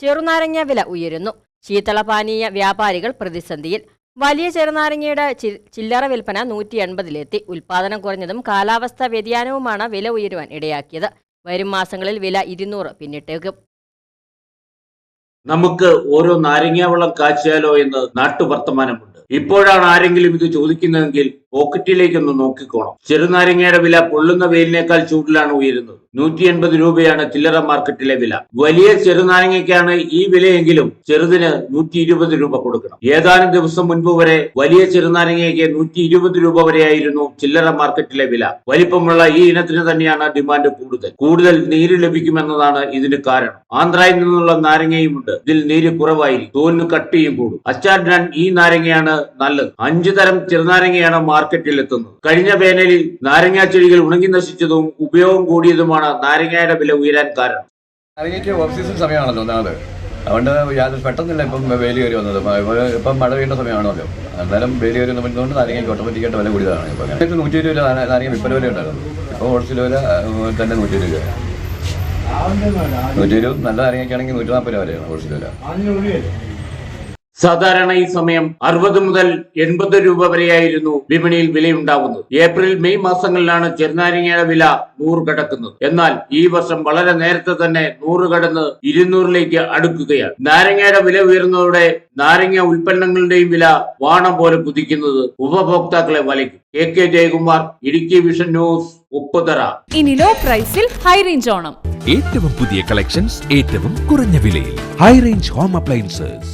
ചെറുനാരങ്ങ വില ഉയരുന്നു. ശീതളപാനീയ വ്യാപാരികൾ പ്രതിസന്ധിയിൽ. വലിയ ചെറുനാരങ്ങയുടെ ചില്ലറ വിൽപ്പന നൂറ്റി എൺപതിലെത്തി ഉൽപാദനം കുറഞ്ഞതും കാലാവസ്ഥാ വ്യതിയാനവുമാണ് വില ഉയരുവാൻ ഇടയാക്കിയത്. വരും മാസങ്ങളിൽ വില ഇരുന്നൂറ് പിന്നിട്ടേക്കും. നമുക്ക് ഓരോ നാരങ്ങാവെള്ളം കാച്ചിയാലോ എന്ന് നാട്ടുവർത്തമാനമുണ്ട്. ഇപ്പോഴാണ് ആരെങ്കിലും ഇത് ചോദിക്കുന്നതെങ്കിൽ പോക്കറ്റിലേക്കൊന്ന് നോക്കിക്കോണം. ചെറുനാരങ്ങയുടെ വില പൊള്ളുന്ന വെയിലിനേക്കാൾ ചൂടിലാണ് ഉയരുന്നത്. നൂറ്റി എൺപത് രൂപയാണ് ചില്ലറ മാർക്കറ്റിലെ വില. വലിയ ചെറുനാരങ്ങയ്ക്കാണ് ഈ വിലയെങ്കിലും ചെറുതിന് നൂറ്റി ഇരുപത് രൂപ കൊടുക്കണം. ഏതാനും ദിവസം മുൻപ് വരെ വലിയ ചെറുനാരങ്ങയ്ക്ക് നൂറ്റി ഇരുപത് രൂപ വരെയായിരുന്നു ചില്ലറ മാർക്കറ്റിലെ വില. വലിപ്പമുള്ള ഈ ഇനത്തിന് തന്നെയാണ് ഡിമാൻഡ് കൂടുതൽ. കൂടുതൽ നീര് ലഭിക്കുമെന്നതാണ് ഇതിന് കാരണം. ആന്ധ്രയിൽ നിന്നുള്ള നാരങ്ങയുമുണ്ട് ഇതിൽ നീര് കുറവായിരിക്കും. തോന്നു കട്ടിയും കൂടും. അച്ചാറിനാൻ ഈ നാരങ്ങയാണ് നല്ലത്. അഞ്ചു തരം ചെറുനാരങ്ങയാണ് മാർക്കറ്റിൽ എത്തുന്നത് കഴിഞ്ഞ വേനലിൽ നാരങ്ങാ ചെടികൾ ഉണങ്ങി നശിച്ചതും ഉപയോഗം കൂടിയതുമാണ് നാരങ്ങയുടെ വില ഉയരാൻ കാരണം. നാരങ്ങയ്ക്ക് ഓഫ് സീസൺ സമയമാണല്ലോ ഒന്നാമത് അതുകൊണ്ട് യാതൊരു പെട്ടെന്നില്ല ഇപ്പം വേലി കയറി വന്നത്. ഇപ്പം- മഴ പെയ്യേണ്ട സമയമാണല്ലോ. എന്നാലും വേലി കയറി വന്നതുകൊണ്ട് നാരങ്ങയ്ക്ക് ഓട്ടോമാറ്റിക്കായിട്ട് വില കൂടിയതാണ് ഇപ്പം നൂറ്റി ഇരുപത് രൂപ നാരങ്ങ വിൽപ്പന വില ഉണ്ടായിരുന്നു. ഇപ്പോൾ ഹോൾസെയിൽ വില തന്നെ നൂറ്റി ഇരുപത് രൂപ നൂറ്റി ഇരുപത് നല്ല നാരങ്ങയ്ക്കാണെങ്കിൽ നൂറ്റി നാൽപ്പത് രൂപ വരെയാണ് ഹോൾസെയിൽ വില. സാധാരണ ഈ സമയം അറുപത് മുതൽ എൺപത് രൂപ വരെയായിരുന്നു വിപണിയിൽ വിലയുണ്ടാകുന്നത്. ഏപ്രിൽ മെയ് മാസങ്ങളിലാണ് ചെറുനാരങ്ങയുടെ വില നൂറ് കടക്കുന്നത്. എന്നാൽ ഈ വർഷം വളരെ നേരത്തെ തന്നെ നൂറ് കടന്ന് ഇരുന്നൂറിലേക്ക് അടുക്കുകയാണ്. നാരങ്ങയുടെ വില ഉയർന്നതോടെ നാരങ്ങ ഉൽപ്പന്നങ്ങളുടെയും വില വാണം പോലെ കുതിക്കുന്നത് ഉപഭോക്താക്കളെ വലയ്ക്കും. K K Jayakumar Idukki vision news Upputhara. ഇനി ലോ പ്രൈസിൽ ഹൈ റേഞ്ച് ഓണം. ഏറ്റവും പുതിയ കളക്ഷൻസ് ഏറ്റവും കുറഞ്ഞ വിലയിൽ. High range home appliances